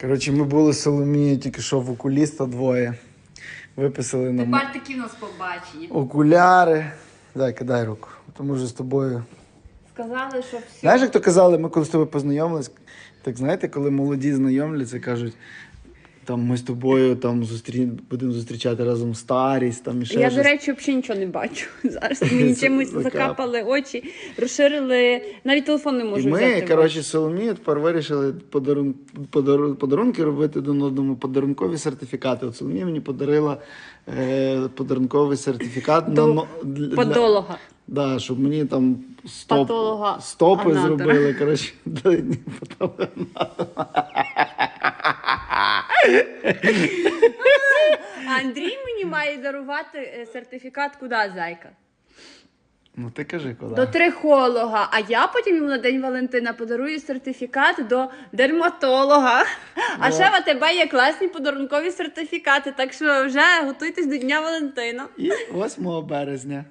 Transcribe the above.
Коротше, ми були з Соломією тільки що в окуліста двоє. Виписали нам Тепер такі в нас побачення. окуляри. Дай, кидай руку. Тому що з тобою. Сказали, що все. Знаєш, як то казали, ми коли з тобою познайомились, так знаєте, коли молоді знайомляться, кажуть, там ми з тобою там зустрі... будемо зустрічати разом старість, там і ще Я, до щось. речі, взагалі нічого не бачу. Зараз мені чимось закапали очі, розширили. Навіть телефон не можу І ми, коротше, з Соломією тепер вирішили подарун... подару- подарунки робити один одному, подарункові сертифікати. От Соломія мені подарила е, подарунковий сертифікат До на для- Подолога. Да, щоб мені там стоп, стопи зробили. Коротше, Андрій мені має дарувати е, сертифікат куди, зайка? Ну ти кажи, куди. До трихолога. А я потім йому на День Валентина подарую сертифікат до дерматолога. А ще в АТБ є класні подарункові сертифікати, так що вже готуйтесь до Дня Валентина. І 8 березня.